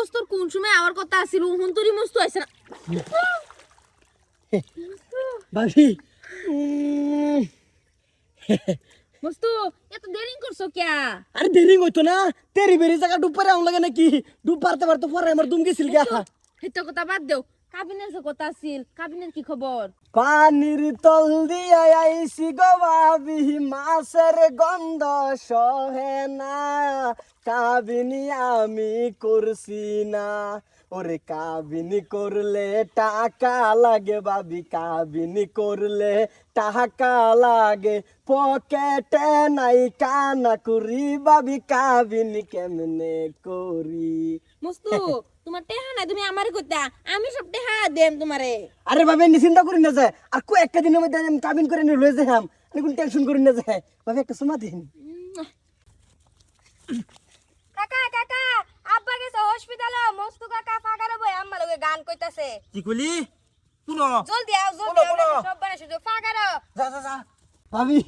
মস্তুর কোন সময় আমার কথা আসিল হুন তোরই মস্ত আইছে না। ভাবি মস্ত এত দেরি করছ ক্যা? আরে দেরি হইতো না। তেরি বেরি জায়গা ডুব পারে লাগে নাকি? ডুব পারতে পারতে পরে আমার দুম গেছিল গা। হেতো কথা বাদ দেও। কাবিনের যে কথা আছিল কাবিনের কি খবর? পানির তল দিয়া আইসি গো ভাবি মাছের গন্ধ সহে না। কাবিনি আমি করছি না। ওরে কাবিনি করলে টাকা লাগে ভাবি কাবিনি করলে টাকা লাগে। পকেটে নাই কানা করি ভাবি কাবিনি কেমনে করি? মস্তু তোমার টেহা নাই তুমি আমারে কইতা আমি সব টেহা দেম তোমারে। আরে ভাবে এমনি চিন্তা করি না যায় আর কো একটা দিনের মধ্যে আমি কাবিন করে নিয়ে লয়ে যাই আমি কোনো টেনশন করি না যায় ভাবে একটা সময় দিন কাকা কাকা আব্বা গেছে হসপিটালে মস্তু কাকা ফাঁকারে বই আম্মা লগে গান কইতাছে। কি কইলি? শুনো। জলদি আও জলদি আও। সব বারে শুধু ফাঁকারে যা যা যা। ভাবি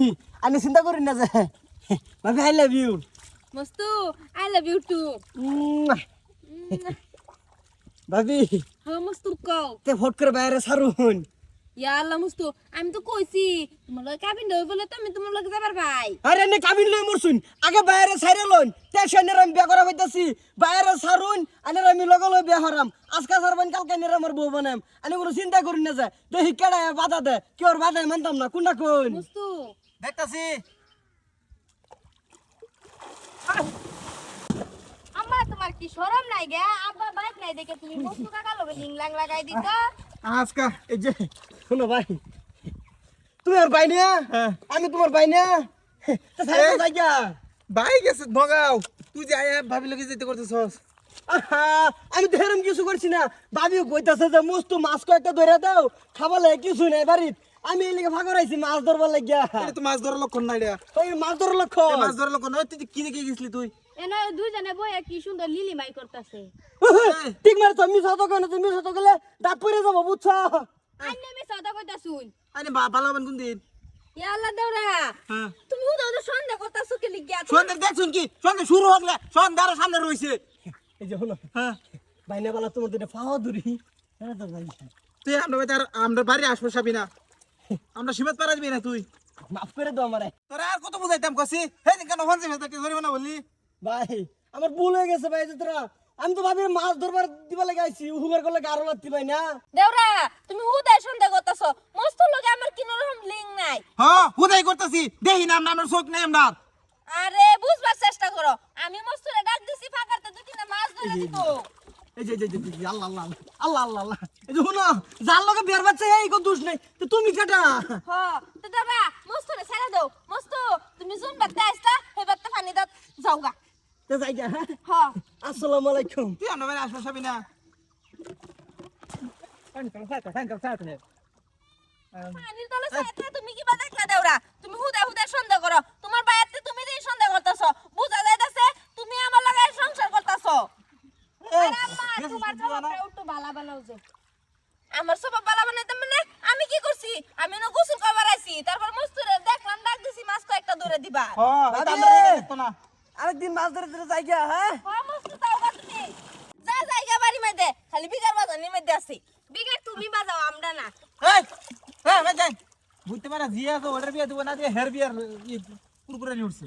আমি চিন্তা করি না যায় ভাবি I love you Mastu I love you too ভাবি হ্যাঁ মস্তু কও। তে ভোট করে বাইরে সারুন ইয়া আল্লাহ মস্তু। আমি তো কইছি তোমার লগে কাবিন দই বলে তো আমি তোমার লগে যাবার ভাই। আরে নে কাবিন লই মরছুন। আগে বাইরে সাইরে লন। টেনশনের আমি বিয়া করা হইতাছি বাইরে সারুন আনের আমি লগে লই বিয়া হারাম আজকে সারবেন কালকে নিয়ে আমার বউ বানাম। আমি কোনো চিন্তা করি না যায় দেখি কেডা বাধা দে কি ওর বাধা মানতাম না কোনটা কোন? মস্তু। দেখতাছি। আম্মা তোমার কি শরম নাই গে? আব্বা নাই দেখে তুমি মস্তু কাকা লগে লিংলাং লাগাই দিত। আজকা এই যে শোনো ভাই। তুমি আর ভাই না হ্যাঁ। আমি তোমার ভাই না তা ভাই গেছে নগাও। তুই যে আয়া ভাবি লগে যেতে করতেছস। আমি তো হেরম কিছু করছি না। ভাবি কইতাছে যে মস্তু মাছ কয়েকটা ধরে দাও। খাবার লাগে কিছু নাই বাড়িত। আমি এই লিগে ফাঁকর আইছি মাছ ধরবার লাগিয়া। তো মাছ ধরার লক্ষণ নাই রে। মাছ ধরার লক্ষ্য এ মাছ ধরার লক্ষণ নয় তুই কি দেখে গেছিলি তুই? এনে দুইজনে বই কি সুন্দর লিলি মাই করতেছে। ঠিক মানে তুমি শত কেন? তুমি শত গেলে দাঁত পরে যাব বুঝছ? আইনে আমি কইতা শুন আরে বা ভালো কোন দিন? ইয়া আল্লাহ দেওরা হ্যাঁ। তুমি হুদা হুদা সন্দেহ করতাছো কি লিগিয়া? সন্ধ্যা দেখ শুন কি? সন্ধ্যা শুরু হলে সন্ধ্যার সামনে রইছে। এই যে হলো। হ্যাঁ। বাইনা বালা তোমার দুটো ফাওয়া দূরি হ্যাঁ তো ভাই তুই আমরা আমরা বাড়ি আসব সাবি না। আমরা সীমাত পারা যাবি না তুই। মাফ করে দাও আমারে। তোরা আর কত বুঝাইতাম কছি হে কেন ফোন চেপে তাকে ধরিব না বললি? ভাই আমার ভুল হয়ে গেছে ভাই যে তোরা আমি তো ভাবি মাছ ধরবার দিবা লাগে আইছি হুবার করলে গারো লাগতি ভাই না? দেওরা তুমি হুদা সন্দেহ করতাছো। মস্তু লগে আমার কিনো রকম লিঙ্ক নাই। হ্যাঁ হুদাই করতেছি। দেখি নাম আমার চোখ নেই আমরা আরে বুঝবার চেষ্টা করো। আমি মস্তুরে ডাক দিছি ফাঁকাতে দুই তিনটা মাছ ধরে দিব এই যে এই যে, আল্লাহ আল্লাহ আল্লাহ আল্লাহ আল্লাহ। এই যে শুনো যার লগে বিয়ার বাচ্চা এই কো দোষ নাই। তো তুমি কেটা হ তো দাদা মস্তুরে ছেড়ে দাও। মস্তু তুমি জুন বাত্তে আইসতা হে বাত্তে পানি দাও। যাওগা। তো যাই গা হ্যাঁ? আসসালামু আলাইকুম। তুই আমরা বাড়ি আসব সাবি না। পানির তলে সাথে তুমি কি বা দেখলা দেওরা? তুমি হুদা হুদা সন্দেহ করো। তোমার বায়াতে তুমি দিয়ে সন্দেহ করতাছো। বুঝা যাইতাছে তুমি আমার লগে সংসার করতাছো। তোমার জবাবটা একটু ভালো বানাও যে আমার সব বালা বানাইতাম মানে আমি কি করছি? আমি না গোসল করবার আইছি। তারপর মস্তুরে দেখলাম ডাক দিছি মাছ কয়েকটা ধরে দিবা। হ্যাঁ আরেকদিন মাছ ধরে ধরে যাই গা হ্যাঁ যা জায়গা বাড়ি মধ্যে খালি বিগার বাজানি মধ্যে আছি বিঘার তুমি বাজাও আমরা না। হ্যাঁ হ্যাঁ বুঝতে পারা জিয়া তো অর্ডার বিয়া দেবো না দিয়ে হেয়ার বিয়ার পুরপুরে নিয়ে উঠছে।